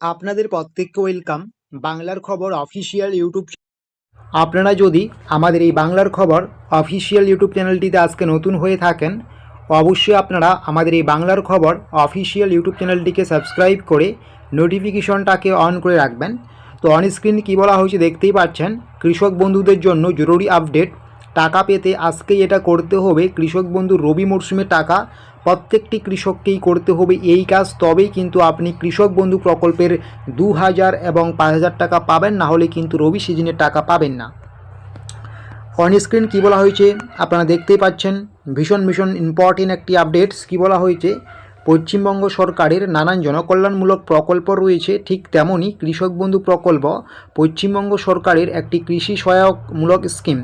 আপনাদের প্রত্যেককে ওয়েলকাম বাংলার খবর অফিসিয়াল ইউটিউব আপনারা যদি আমাদের এই বাংলার খবর অফিসিয়াল ইউটিউব চ্যানেলটিতে আজকে নতুন হয়ে থাকেন, অবশ্যই আপনারা আমাদের এই বাংলার খবর অফিসিয়াল ইউটিউব চ্যানেলটিকে সাবস্ক্রাইব করে নোটিফিকেশনটাকে অন করে রাখবেন। তো অন স্ক্রিন কী বলা হয়েছে দেখতেই পাচ্ছেন। কৃষক বন্ধুদের জন্য জরুরি আপডেট টাকা পেতে আজকেই এটা করতে হবে। কৃষক বন্ধু, রবি মরশুমে টাকা প্রত্যেকটি কৃষককেই করতে হবে এই কাজ। তবেই কিন্তু আপনি কৃষক বন্ধু প্রকল্পের দু হাজার এবং পাঁচ হাজার টাকা পাবেন, না হলে কিন্তু রবি সিজনের টাকা পাবেন না। অন স্ক্রিন কী বলা হয়েছে? আপনারা দেখতেই পাচ্ছেন, ভীষণ ভীষণ ইম্পর্টেন্ট একটি আপডেটস কী বলা হয়েছে? পশ্চিমবঙ্গ সরকারের নানান জনকল্যাণমূলক প্রকল্প রয়েছে, ঠিক তেমনই কৃষক বন্ধু প্রকল্প পশ্চিমবঙ্গ সরকারের একটি কৃষি সহায়কমূলক স্কিম,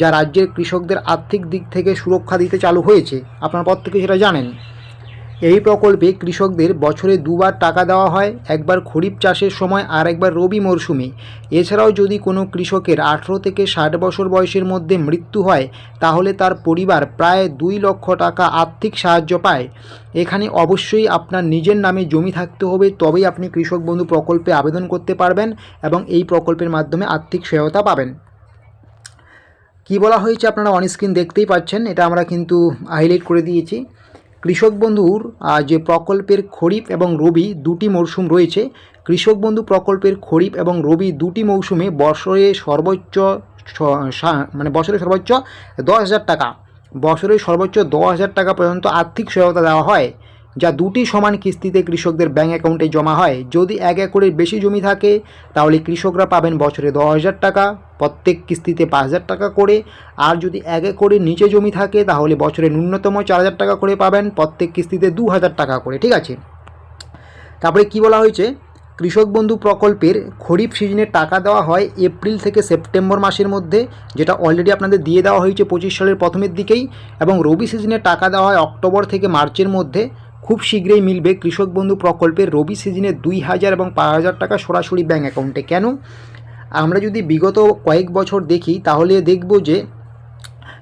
যা রাজ্যের কৃষকদের আর্থিক দিক থেকে সুরক্ষা দিতে চালু হয়েছে। আপনার পর থেকে সেটা জানেন। এই প্রকল্পে কৃষকদের বছরে দুবার টাকা দেওয়া হয়, একবার খরিফ চাষের সময় আর একবার রবি মরশুমে। এছাড়াও যদি কোনো কৃষকের আঠেরো থেকে ষাট বছর বয়সের মধ্যে মৃত্যু হয়, তাহলে তার পরিবার প্রায় দুই লক্ষ টাকা আর্থিক সাহায্য পায়। এখানে অবশ্যই আপনার নিজের নামে জমি থাকতে হবে, তবেই আপনি কৃষক বন্ধু প্রকল্পে আবেদন করতে পারবেন এবং এই প্রকল্পের মাধ্যমে আর্থিক সহায়তা পাবেন। কি বলা হয়েছে আপনারা অনস্ক্রিন দেখতেই পাচ্ছেন, এটা আমরা কিন্তু হাইলাইট করে দিয়েছি। কৃষক বন্ধুর যে প্রকল্পের খরিফ এবং রবি দুটি মরশুম রয়েছে। কৃষক বন্ধু প্রকল্পের খরিফ এবং রবি দুটি মৌসুমে বছরে সর্বোচ্চ মানে বছরে সর্বোচ্চ দশ হাজার টাকা। বছরে সর্বোচ্চ দশ হাজার টাকা পর্যন্ত আর্থিক সহায়তা দেওয়া হয়, যা দুটি সমান কিস্তিতে কৃষকদের ব্যাঙ্ক অ্যাকাউন্টে জমা হয়। যদি এক একরের বেশি জমি থাকে, তাহলে কৃষকরা পাবেন বছরে দশ হাজার টাকা। প্রত্যেক কিস্তিতে পাঁচ হাজার টাকা করে। আর যদি এক করে নিচে জমি থাকে, তাহলে বছরে ন্যূনতম চার হাজার টাকা করে পাবেন, প্রত্যেক কিস্তিতে দু হাজার টাকা করে, ঠিক আছে? তারপরে কি বলা হয়েছে? কৃষক বন্ধু প্রকল্পের খরিফ সিজনে টাকা দেওয়া হয় এপ্রিল থেকে সেপ্টেম্বর মাসের মধ্যে, যেটা অলরেডি আপনাদের দিয়ে দেওয়া হয়েছে পঁচিশ সালের প্রথমের দিকেই, এবং রবি সিজনে টাকা দেওয়া হয় অক্টোবর থেকে মার্চের মধ্যে। খুব শীঘ্রই মিলবে কৃষক বন্ধু প্রকল্পের রবি সিজনে দুই হাজার এবং পাঁচ হাজার টাকা সরাসরি ব্যাঙ্ক অ্যাকাউন্টে। কেন? আমরা যদি বিগত কয়েক বছর দেখি, তাহলে দেখব যে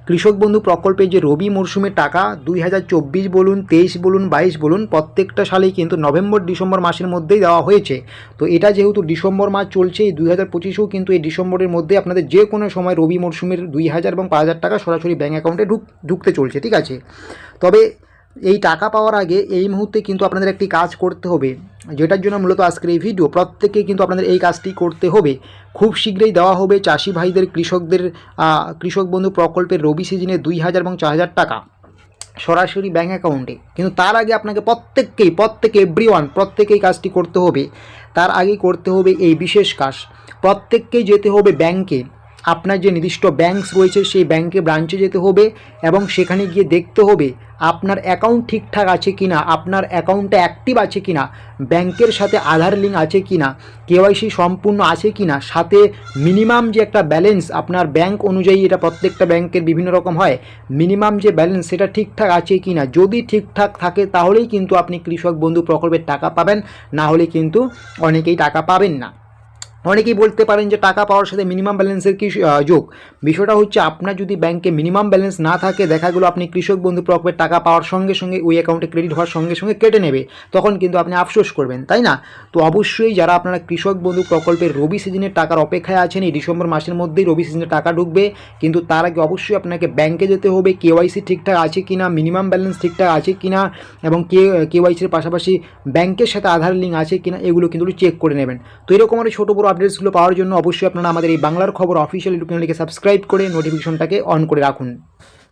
কৃষক বন্ধু প্রকল্পে যে রবি মরশুমে টাকা, দুই হাজার চব্বিশ বলুন, তেইশ বলুন, বাইশ বলুন, প্রত্যেকটা সালেই কিন্তু নভেম্বর, ডিসেম্বর মাসের মধ্যেই দেওয়া হয়েছে। তো এটা যেহেতু ডিসেম্বর মাস চলছে, এই দুই হাজার পঁচিশেও কিন্তু এই ডিসেম্বরের মধ্যে আপনাদের যে কোনো সময় রবি মরশুমের দুই হাজার এবং পাঁচ হাজার টাকা সরাসরি ব্যাঙ্ক অ্যাকাউন্টে ঢুক ঢুকতে চলছে, ঠিক আছে? তবে এই টাকা পাওয়ার আগে এই মুহূর্তে কিন্তু আপনাদের একটি কাজ করতে হবে। যেটার জন্য মূলত আজকের এই ভিডিও প্রত্যেকে কিন্তু আপনাদের এই কাজটি করতে হবে। খুব শীঘ্রই দেওয়া হবে চাষি ভাইদের, কৃষকদের কৃষক বন্ধু প্রকল্পের রবি সিজনে দুই হাজার এবং চার হাজার টাকা সরাসরি ব্যাঙ্ক অ্যাকাউন্টে কিন্তু তার আগে আপনাকে প্রত্যেককেই, প্রত্যেকে এভরি ওয়ান প্রত্যেকেই কাজটি করতে হবে। তার আগে করতে হবে এই বিশেষ কাজ। প্রত্যেককেই যেতে হবে ব্যাংকে আপনার যে নির্দিষ্ট ব্যাংকস রয়েছে, সেই ব্যাংকে ব্রাঞ্চে যেতে হবে এবং সেখানে গিয়ে দেখতে হবে আপনার অ্যাকাউন্ট ঠিকঠাক আছে কি না আপনার অ্যাকাউন্টটা অ্যাক্টিভ আছে কি না ব্যাংকের সাথে আধার লিঙ্ক আছে কি না কেওয়াইসি সম্পূর্ণ আছে কি না সাথে মিনিমাম যে একটা ব্যালেন্স আপনার ব্যাংক অনুযায়ী এটা প্রত্যেকটা ব্যাংকের বিভিন্ন রকম হয় মিনিমাম যে ব্যালেন্স সেটা ঠিকঠাক আছে কি না যদি ঠিকঠাক থাকে তাহলেই কিন্তু আপনি কৃষক বন্ধু প্রকল্পের টাকা পাবেন, না হলে কিন্তু অনেকেই টাকা পাবেন না। অনেকেই বলতে পারেন যে টাকা পাওয়ার সাথে মিনিমাম ব্যালেন্সের কি যোগ? বিষয়টা হচ্ছে আপনার যদি ব্যাংকে মিনিমাম ব্যালেন্স না থাকে, দেখা গেলো আপনি কৃষক বন্ধু প্রকল্পের টাকা পাওয়ার সঙ্গে সঙ্গে ওই অ্যাকাউন্টে ক্রেডিট হওয়ার সঙ্গে সঙ্গে কেটে নেবে, তখন কিন্তু আপনি আফসোস করবেন, তাই না? তো অবশ্যই যারা আপনারা কৃষক বন্ধু প্রকল্পের রবি সিজনের টাকার অপেক্ষায় আছেন, এই ডিসেম্বর মাসের মধ্যেই রবি সিজনের টাকা ঢুকবে, কিন্তু তার আগে অবশ্যই আপনাকে ব্যাংকে যেতে হবে কেওয়াইসি ঠিকঠাক আছে কি না মিনিমাম ব্যালেন্স ঠিকঠাক আছে কি না এবং কে কেওয়াইসির পাশাপাশি ব্যাংকের সাথে আধার লিঙ্ক আছে কি না এগুলো কিন্তু চেক করে নেবেন। তো এরকম আরও ছোটো বড়ো আপডেটসগুলো পাওয়ার জন্য অবশ্যই আপনারা আমাদের এই বাংলার খবর অফিসিয়াল ইউটিউব চ্যানেলকে সাবস্ক্রাইব করে নোটিফিকেশনটাকে অন করে রাখুন।